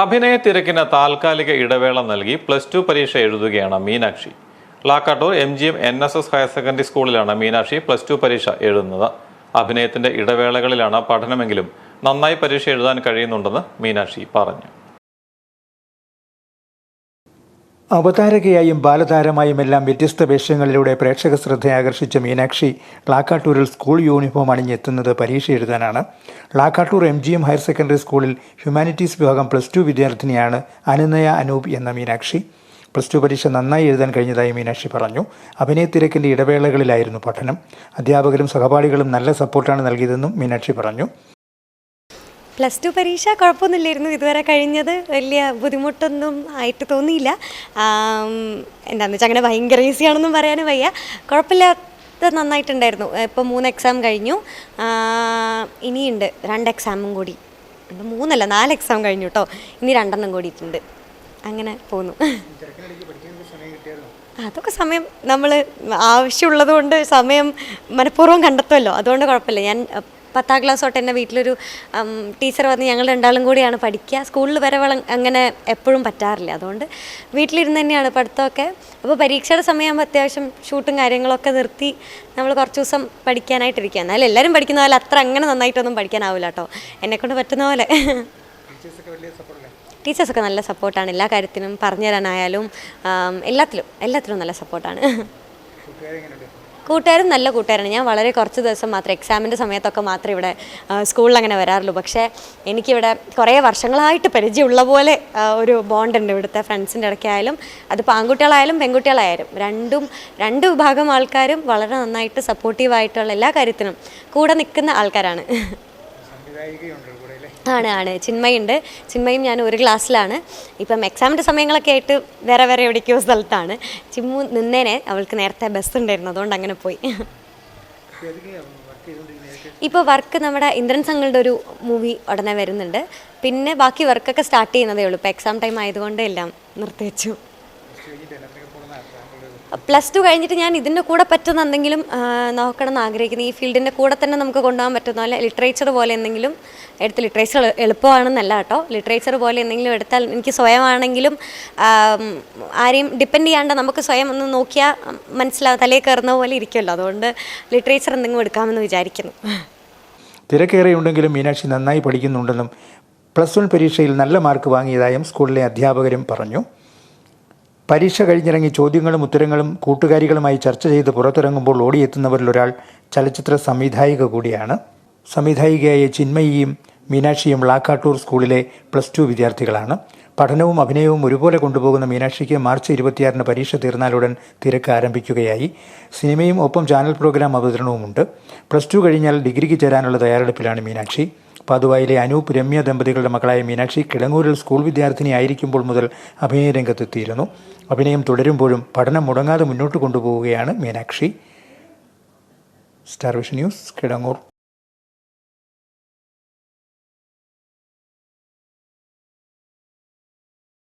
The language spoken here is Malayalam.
അഭിനയ തിരക്കിന് താൽക്കാലിക ഇടവേള നൽകി പ്ലസ് ടു പരീക്ഷ എഴുതുകയാണ് Meenakshi. Lakkattoor M G M N S S higher secondary സ്കൂളിലാണ് മീനാക്ഷി പ്ലസ് ടു പരീക്ഷ എഴുതുന്നത്. അഭിനയത്തിന്റെ ഇടവേളകളിലാണ് പഠനമെങ്കിലും നന്നായി പരീക്ഷ എഴുതാൻ കഴിയുന്നുണ്ടെന്ന് മീനാക്ഷി പറഞ്ഞു. അവതാരകയായും ബാലതാരമായുമെല്ലാം വ്യത്യസ്ത വേഷങ്ങളിലൂടെ പ്രേക്ഷക ശ്രദ്ധയാകർഷിച്ച മീനാക്ഷി ലാക്കാട്ടൂരിൽ സ്കൂൾ യൂണിഫോം അണിഞ്ഞെത്തുന്നത് പരീക്ഷ എഴുതാനാണ്. Lakkattoor M G M higher secondary സ്കൂളിൽ ഹ്യൂമാനിറ്റീസ് വിഭാഗം പ്ലസ് ടു വിദ്യാർത്ഥിനിയാണ് അനുനയ അനൂപ് എന്ന മീനാക്ഷി. പ്ലസ് ടു പരീക്ഷ നന്നായി എഴുതാൻ കഴിഞ്ഞതായി മീനാക്ഷി പറഞ്ഞു. അഭിനയത്തിരക്കിന്റെ ഇടവേളകളിലായിരുന്നു പഠനം. അധ്യാപകരും സഹപാഠികളും നല്ല സപ്പോർട്ടാണ് നൽകിയതെന്നും മീനാക്ഷി പറഞ്ഞു. പ്ലസ് ടു പരീക്ഷ കുഴപ്പമൊന്നുമില്ലായിരുന്നു. ഇതുവരെ കഴിഞ്ഞത് വലിയ ബുദ്ധിമുട്ടൊന്നും ആയിട്ട് തോന്നിയില്ല. എന്താണെന്ന് വെച്ചാൽ അങ്ങനെ ഭയങ്കര ഈസി ആണെന്നും പറയാനും വയ്യ. കുഴപ്പമില്ലാത്ത നന്നായിട്ടുണ്ടായിരുന്നു. ഇപ്പോൾ മൂന്ന് എക്സാം കഴിഞ്ഞു. ഇനിയുണ്ട് രണ്ട് എക്സാമും കൂടി. മൂന്നല്ല നാല് എക്സാം കഴിഞ്ഞു കേട്ടോ ഇനി രണ്ടെണ്ണം കൂടിയിട്ടുണ്ട്. അങ്ങനെ പോന്നു. അതൊക്കെ സമയം നമ്മൾ ആവശ്യമുള്ളത് കൊണ്ട് സമയം മനഃപൂർവം കണ്ടെത്തുമല്ലോ അതുകൊണ്ട് കുഴപ്പമില്ല. ഞാൻ പത്താം ക്ലാസ് തൊട്ട് എന്റെ വീട്ടിലൊരു ടീച്ചർ വന്ന് ഞങ്ങൾ രണ്ടാളും കൂടിയാണ് പഠിക്കുക. സ്കൂളിൽ വരെ അങ്ങനെ എപ്പോഴും പറ്റാറില്ല. അതുകൊണ്ട് വീട്ടിലിരുന്ന് തന്നെയാണ് പഠിത്തമൊക്കെ. അപ്പോൾ പരീക്ഷയുടെ സമയമാകുമ്പോൾ അത്യാവശ്യം ഷൂട്ടും കാര്യങ്ങളൊക്കെ നിർത്തി നമ്മൾ കുറച്ച് ദിവസം പഠിക്കാനായിട്ടിരിക്കുക എന്നാലും എല്ലാവരും പഠിക്കുന്ന പോലെ അത്ര അങ്ങനെ നന്നായിട്ടൊന്നും പഠിക്കാനാവില്ല കേട്ടോ. എന്നെക്കൊണ്ട് പറ്റുന്ന പോലെ. ടീച്ചേഴ്സൊക്കെ നല്ല സപ്പോർട്ടാണ്. എല്ലാ കാര്യത്തിനും പറഞ്ഞു തരാനായാലും എല്ലാത്തിലും എല്ലാത്തിലും നല്ല സപ്പോർട്ടാണ്. കൂട്ടുകാരും നല്ല കൂട്ടുകാരാണ്. ഞാൻ വളരെ കുറച്ച് ദിവസം മാത്രം എക്സാമിന്റെ സമയത്തൊക്കെ മാത്രമേ ഇവിടെ സ്കൂളിൽ അങ്ങനെ വരാറുള്ളൂ. പക്ഷേ എനിക്കിവിടെ കുറേ വർഷങ്ങളായിട്ട് പരിചയമുള്ള പോലെ ഒരു ബോണ്ടുണ്ട് ഇവിടുത്തെ ഫ്രണ്ട്സിന്റെ ഇടയ്ക്കായാലും അത് ആൺകുട്ടികളായാലും പെൺകുട്ടികളായാലും. രണ്ടും രണ്ട് വിഭാഗം ആൾക്കാരും വളരെ നന്നായിട്ട് സപ്പോർട്ടീവായിട്ടുള്ള എല്ലാ കാര്യത്തിനും കൂടെ നിൽക്കുന്ന ആൾക്കാരാണ്. ആണ് ആണ്. ചിന്മയുണ്ട്. ചിന്മയും ഞാൻ ഒരു ക്ലാസ്സിലാണ്. ഇപ്പം എക്സാമിന്റെ സമയങ്ങളൊക്കെ ആയിട്ട് വേറെ വേറെ എവിടേക്കോ സ്ഥലത്താണ്. ചിമ്മു നിന്നേനെ അവൾക്ക് നേരത്തെ ബസ് ഉണ്ടായിരുന്നു. അതുകൊണ്ട് അങ്ങനെ പോയി. ഇപ്പോൾ വർക്ക് നമ്മുടെ ഇന്ദ്രൻ സംഘങ്ങളുടെ ഒരു മൂവി ഉടനെ വരുന്നുണ്ട്. പിന്നെ ബാക്കി വർക്കൊക്കെ സ്റ്റാർട്ട് ചെയ്യുന്നതേ ഉള്ളൂ. ഇപ്പോൾ എക്സാം ടൈം ആയതുകൊണ്ട് എല്ലാം നിർത്തിവെച്ചു. പ്ലസ് ടു കഴിഞ്ഞിട്ട് ഞാൻ ഇതിന്റെ കൂടെ പറ്റുന്ന എന്തെങ്കിലും നോക്കണം എന്ന് ആഗ്രഹിക്കുന്നു. ഈ ഫീൽഡിന്റെ കൂടെ തന്നെ നമുക്ക് കൊണ്ടുപോകാൻ പറ്റുന്ന പോലെ ലിറ്ററേച്ചർ പോലെ എന്തെങ്കിലും എടുത്ത് ലിറ്ററേച്ചർ എളുപ്പമാണെന്നല്ല കേട്ടോ. ലിറ്ററേച്ചർ പോലെ എന്തെങ്കിലും എടുത്താൽ എനിക്ക് സ്വയമാണെങ്കിലും ആരെയും ഡിപ്പെൻഡ് ചെയ്യാണ്ട് നമുക്ക് സ്വയം ഒന്ന് നോക്കിയാൽ മനസ്സിലാവും തലയിൽ കയറുന്ന പോലെ ഇരിക്കുമല്ലോ. അതുകൊണ്ട് ലിറ്ററേച്ചർ എന്തെങ്കിലും എടുക്കാമെന്ന് വിചാരിക്കുന്നു. തിരക്കേറെയുണ്ടെങ്കിലും മീനാക്ഷി നന്നായി പഠിക്കുന്നുണ്ടെന്നും പ്ലസ് വൺ പരീക്ഷയിൽ നല്ല മാർക്ക് വാങ്ങിയതായും സ്കൂളിലെ അധ്യാപകരും പറഞ്ഞു. പരീക്ഷ കഴിഞ്ഞിറങ്ങി ചോദ്യങ്ങളും ഉത്തരങ്ങളും കൂട്ടുകാരികളുമായി ചർച്ച ചെയ്ത് പുറത്തിറങ്ങുമ്പോൾ ഓടിയെത്തുന്നവരിൽ ഒരാൾ ചലച്ചിത്ര സംവിധായിക കൂടിയാണ്. സംവിധായികയായ ചിന്മയിയും മീനാക്ഷിയും ലാക്കാട്ടൂർ സ്കൂളിലെ പ്ലസ് ടു വിദ്യാർത്ഥികളാണ്. പഠനവും അഭിനയവും ഒരുപോലെ കൊണ്ടുപോകുന്ന മീനാക്ഷിക്ക് മാർച്ച് ഇരുപത്തിയാറിന് പരീക്ഷ തീർന്നാലുടൻ തിരക്ക് ആരംഭിക്കുകയായി. സിനിമയും ഒപ്പം ചാനൽ പ്രോഗ്രാം അവതരണവുമുണ്ട്. പ്ലസ് ടു കഴിഞ്ഞാൽ ഡിഗ്രിക്ക് ചേരാനുള്ള തയ്യാറെടുപ്പിലാണ് മീനാക്ഷി. പാതുവായിലെ അനൂപ് രമ്യ ദമ്പതികളുടെ മകളായ മീനാക്ഷി കിളങ്ങൂരിൽ സ്കൂൾ വിദ്യാർത്ഥിനിയായിരിക്കുമ്പോൾ മുതൽ അഭിനയ രംഗത്തെത്തിയിരുന്നു. അഭിനയം തുടരുമ്പോഴും പഠനം മുടങ്ങാതെ മുന്നോട്ട് കൊണ്ടുപോവുകയാണ് Meenakshi. Star Vision News Kidangoor